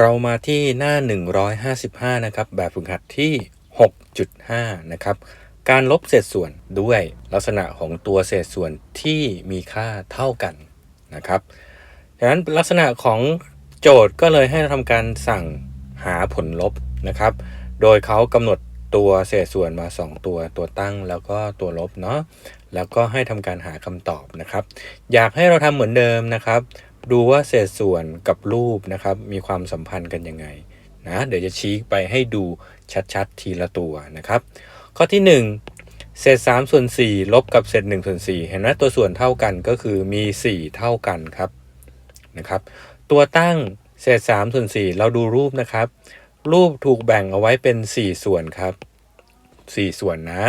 เรามาที่หน้า 155 นะครับ แบบฝึกหัดที่ 6.5 นะครับ การลบเศษส่วนด้วยลักษณะของตัวเศษส่วนที่มีค่าเท่ากันนะครับดังนั้นลักษณะของโจทย์ก็เลยให้เราทำการสั่งหาผลลบนะครับ โดยเขากำหนดตัวเศษส่วนมา 2 ตัวตัวตั้งแล้วก็ตัวลบเนาะแล้วก็ให้ทำการหาคำตอบนะครับ อยากให้เราทำเหมือนเดิมนะครับ ดูว่าเศษส่วนกับรูปนะครับมีความสัมพันธ์กันยังไงนะเดี๋ยวจะชี้ไปให้ดูชัดๆ ทีละตัวนะครับ ข้อที่ 1 เศษ3ส่วน4ลบกับเศษ1ส่วน4เห็นไหมตัวส่วนเท่ากันก็คือมี 4 เท่ากันครับนะครับ ตัวตั้งเศษ3ส่วน4เราดูรูปนะครับ รูปถูกแบ่งเอาไว้เป็น 4 ส่วนครับ 4 ส่วนนะ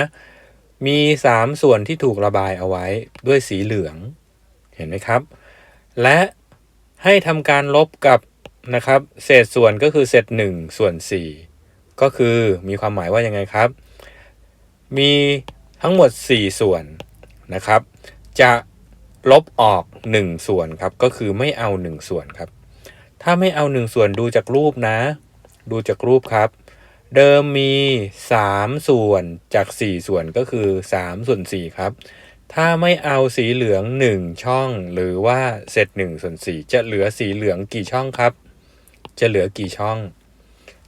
มี 3 ส่วนที่ถูกระบายเอาไว้ด้วยสีเหลือง เห็นไหมครับ และ ให้ทำการลบกับนะครับ เศษส่วนก็คือเศษ1ส่วน4 ก็คือมีความหมายว่ายังไงครับ มีทั้งหมด 4 ส่วนนะครับ จะลบออก 1 ส่วนครับ ก็คือไม่เอา 1 ส่วนครับ ถ้าไม่เอา 1 ส่วนดูจากรูปนะ ดูจากรูปครับ เดิมมี 3 ส่วนจาก 4 ส่วนก็คือ 3 ส่วน 4 ครับ ถ้าไม่เอาสีเหลือง1ช่อง หรือว่าเศษ1ส่วน4จะเหลือสีเหลืองกี่ช่องครับ จะเหลือกี่ช่อง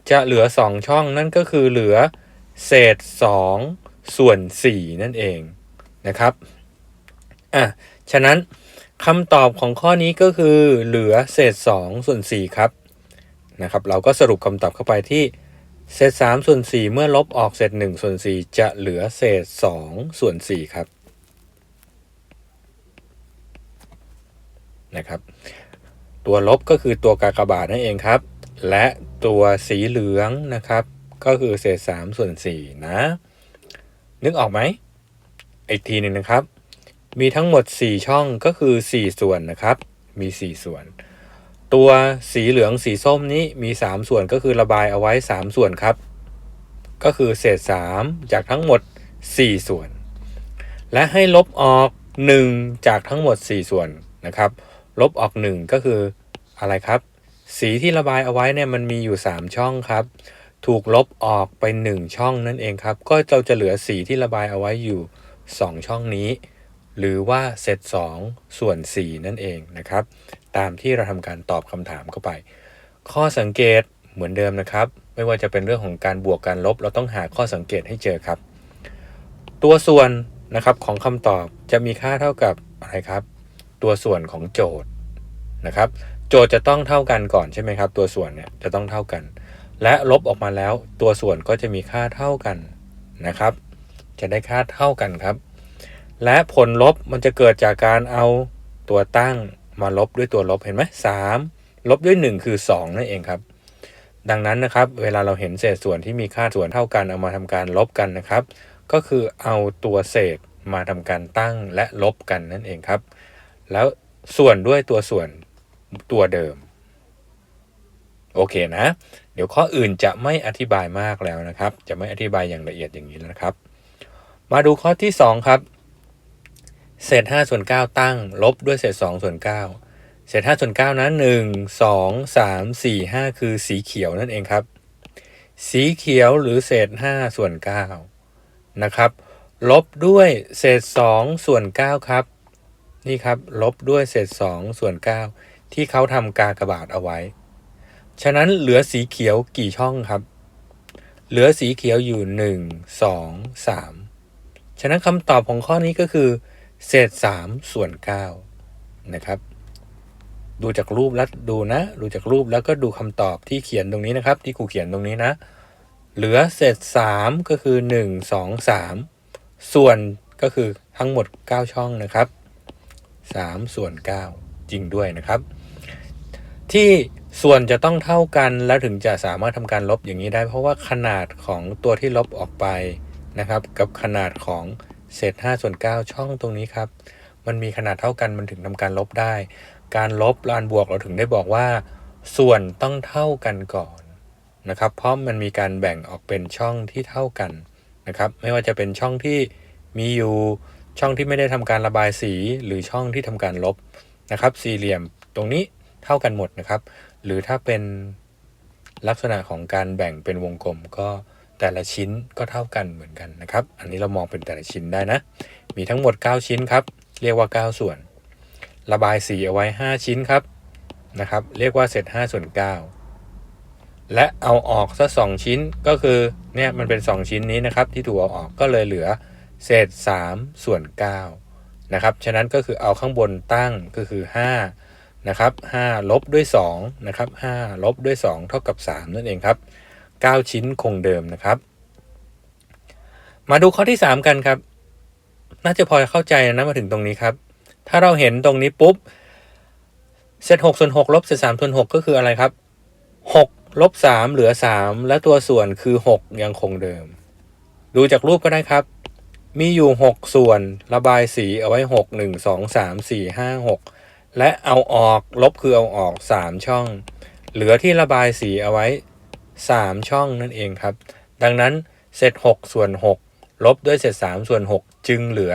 จะเหลือ2ช่องนั่นก็คือเหลือเศษ2ส่วน4นั่นเองนะครับอะฉะนั้นคำตอบของข้อนี้ก็คือเหลือเศษ2ส่วน4ครับนะครับ เราก็สรุปคำตอบเข้าไปที่เศษ3ส่วน4เมื่อลบออกเศษ1ส่วน4จะเหลือเศษ2ส่วน4ครับ นะครับ ตัวลบก็คือตัวกากบาทนั่นเองครับ และตัวสีเหลืองนะครับ ก็คือเศษ3ส่วน4นะ นึกออกไหมอีกทีหนึ่งนะครับ มีทั้งหมด 4 ช่องก็คือ 4 ส่วนนะครับ มี 4 ส่วน ตัวสีเหลืองสีส้มนี้มี 3 ส่วนก็คือระบายเอาไว้ 3 ส่วนครับ ก็คือเศษ 3 จากทั้งหมด 4 ส่วน และให้ลบออก 1 จากทั้งหมด 4 ส่วนนะครับ ลบออก 1 ก็คืออะไรครับ สีที่ระบายเอาไว้เนี่ยมันมีอยู่ 3 ช่องครับ ถูกลบออกไป 1 ช่องนั่นเองครับ ก็เราจะเหลือสีที่ระบายเอาไว้อยู่ 2 ช่องนี้ หรือว่าเศษ2ส่วน 4 นั่นเองนะครับ ตามที่เราทำการตอบคำถามเข้าไป ข้อสังเกตเหมือนเดิมนะครับ ไม่ว่าจะเป็นเรื่องของการบวกการลบ เราต้องหาข้อสังเกตให้เจอครับ ตัวส่วนนะครับของคำตอบจะมีค่าเท่ากับอะไรครับ ตัวส่วนของโจทย์นะครับ โจทย์จะต้องเท่ากันก่อนใช่ไหมครับ ตัวส่วนเนี่ยจะต้องเท่ากัน และลบออกมาแล้วตัวส่วนก็จะมีค่าเท่ากันนะครับ จะได้ค่าเท่ากันครับ และผลลบมันจะเกิดจากการเอาตัวตั้งมาลบด้วยตัวลบเห็นไหมสามลบด้วย 1 คือ 2 นั่นเองครับ ดังนั้นนะครับ เวลาเราเห็นเศษส่วนที่มีค่าส่วนเท่ากันเอามาทำการลบกันนะครับ ก็คือเอาตัวเศษมาทำการตั้งและลบกันนั่นเองครับ แล้วส่วนด้วยตัวส่วนตัวเดิม โอเคนะ เดี๋ยวข้ออื่นจะไม่อธิบายมากแล้วนะครับ จะไม่อธิบายอย่างละเอียดอย่างนี้แล้วนะครับ มาดูข้อที่ 2 ครับ เศษ5ส่วน9ตั้ง ลบด้วยเศษ2ส่วน9เศษ5ส่วน9นั้น1 2 3 4 5 คือสีเขียวนั่นเองครับ สีเขียวหรือเศษ5ส่วน9นะครับ ลบด้วยเศษ2ส่วน9ครับ นี่ครับ ลบด้วยเศษ 2 ส่วน 9 ที่เขาทำกากบาทเอาไว้ ฉะนั้นเหลือสีเขียวกี่ช่องครับ เหลือสีเขียวอยู่ 1 2 3 ฉะนั้นคำตอบของข้อนี้ก็คือ เศษ 3 ส่วน 9 นะครับ ดูจากรูปแล้วดูนะ ดูจากรูปแล้วก็ดูคำตอบที่เขียนตรงนี้นะครับ ที่ครูเขียนตรงนี้นะ เหลือเศษ 3 ก็คือ 1 2 3 ส่วนก็คือทั้งหมด 9 ช่องนะครับ 3 ส่วน 9 จริงด้วยนะครับ ที่ส่วนจะต้องเท่ากันแล้วถึงจะสามารถทำการลบอย่างนี้ได้ เพราะว่าขนาดของตัวที่ลบออกไปนะครับ กับขนาดของเศษ5ส่วน 9 ช่องตรงนี้ครับ มันมีขนาดเท่ากันมันถึงทำการลบได้ การลบลานบวกเราถึงได้บอกว่า ส่วนต้องเท่ากันก่อนนะครับ เพราะมันมีการแบ่งออกเป็นช่องที่เท่ากันนะครับ ไม่ว่าจะเป็นช่องที่มีอยู่ ช่องที่ไม่ได้ทำการระบายสีหรือช่องที่ทำการลบนะครับ สี่เหลี่ยมตรงนี้เท่ากันหมดนะครับ หรือถ้าเป็นลักษณะของการแบ่งเป็นวงกลมก็แต่ละชิ้นก็เท่ากันเหมือนกันนะครับ อันนี้เรามองเป็นแต่ละชิ้นได้นะ มีทั้งหมด 9 ชิ้นครับ เรียกว่า 9 ส่วน ระบายสีเอาไว้ 5 ชิ้นครับนะครับ เรียกว่าเศษ5ส่วน9และเอาออกสักสองชิ้นก็คือเนี่ยมันเป็น 2 ชิ้นนี้นะครับที่ถูกเอาออกก็เลยเหลือ เศษ 3 ส่วน9นะครับ ฉะนั้นก็คือเอาข้างบนตั้งก็คือ5นะครับ5ลบด้วย2นะครับ5ลบด้วย 2 เท่ากับ 3 นั่นเองครับ 9 ชิ้นคงเดิมนะครับ มาดูข้อที่ 3 กันครับ น่าจะพอเข้าใจนะมาถึงตรงนี้ครับ ถ้าเราเห็นตรงนี้ปุ๊บเศษ6ส่วน6ลบเศษ3ส่วน6ก็คืออะไรครับ 6 ลบ 3 เหลือ 3 และตัวส่วนคือ 6 ยังคงเดิม ดูจากรูปก็ได้ครับ มีอยู่6ส่วนระบายสีเอาไว้6 1 2 3 4 5 6และเอาออกลบคือเอาออก3ช่อง เหลือที่ระบายสีเอาไว้3ช่องนั่นเองครับ ดังนั้นเศษ6ส่วน6ลบด้วยเศษ3ส่วน6จึงเหลือ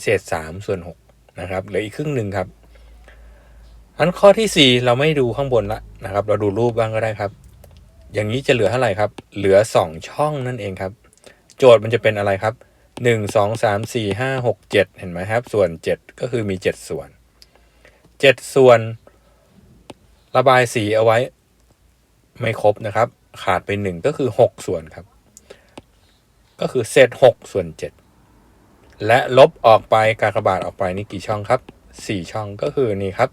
เศษ3ส่วน6นะครับเหลืออีกครึ่งหนึ่งครับอันข้อที่4เราไม่ดูข้างบนละนะครับ เราดูรูปบ้างก็ได้ครับ อย่างนี้จะเหลือเท่าไหร่ครับ เหลือ2ช่องนั่นเองครับ โจทย์มันจะเป็นอะไรครับ 1 2 3 4 5 6 7เจ็ดเห็นไหมครับ ส่วน7ก็คือมี7ส่วน7ส่วน ระบายสีเอาไว้ ไม่ครบนะครับ ขาดไป1ก็คือ6ส่วนครับ ก็คือเศษ6ส่วน7และลบออกไปกากบาทออกไปนี่กี่ช่องครับ4ช่องก็คือนี่ครับ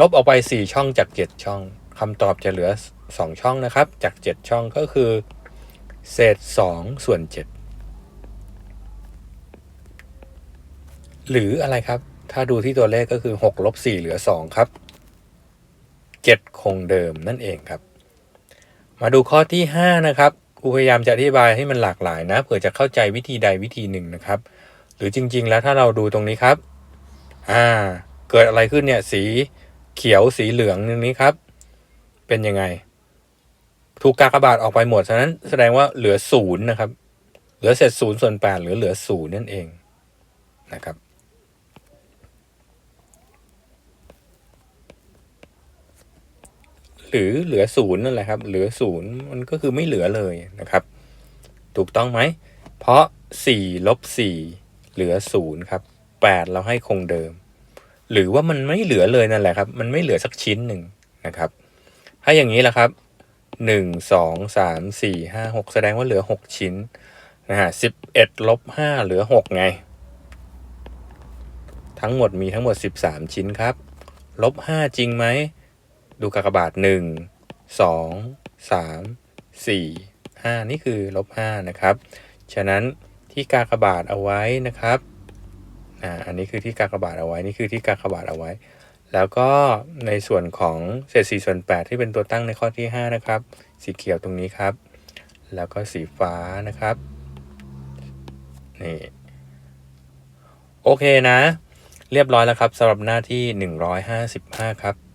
ลบออกไป4ช่องจาก7ช่องคำตอบจะเหลือ2ช่องนะครับ จาก7ช่องก็คือ เศษ2ส่วน7 หรืออะไรครับ ถ้าดูที่ตัวเลขก็คือ6ลบ4เหลือ 2 ครับ 7 คงเดิมนั่นเองครับ มาดูข้อที่ 5 นะครับครูพยายามจะอธิบายให้มันหลากหลายนะเผื่อจะเข้าใจวิธีใดวิธีหนึ่งนะครับ หรือจริง ๆ แล้วถ้าเราดูตรงนี้ครับ อ่า เกิดอะไรขึ้นเนี่ยสีเขียวสีเหลืองตรงนี้ครับ เป็นยังไง ถูกกากบาทออกไปหมดฉะนั้นแสดงว่าเหลือศูนย์นะครับ เหลือเศษศูนย์ส่วนแปดหรือเหลือศูนย์นั่นเองนะครับ หรือเหลือศูนย์นั่นแหละครับ เหลือศูนย์มันก็คือไม่เหลือเลยนะครับ ถูกต้องไหม เพราะสี่ลบสี่เหลือศูนย์ครับแปดเราให้คงเดิม หรือว่ามันไม่เหลือเลยนั่นแหละครับ มันไม่เหลือสักชิ้นหนึ่งนะครับ ถ้าอย่างนี้ละครับหนึ่งสองสามสี่ห้าหกแสดงว่าเหลือหกชิ้นนะฮะสิบเอ็ดลบห้าเหลือหกไง ทั้งหมดมีทั้งหมดสิบสามชิ้นครับ ลบห้าจริงไหม ดูกากบาทหนึ่งสองสามสี่ห้านี่คือลบห้านะครับ ฉะนั้นที่กากบาทเอาไว้นะครับอ่าอันนี้คือที่กากบาทเอาไว้ นี่คือที่กากบาทเอาไว้ แล้วก็ในส่วนของเศษ4ส่วน8ที่เป็นตัวตั้งในข้อที่5นะครับ สีเขียวตรงนี้ครับ แล้วก็สีฟ้านะครับ นี่ โอเคนะ เรียบร้อยแล้วครับสำหรับหน้าที่ 155 ครับ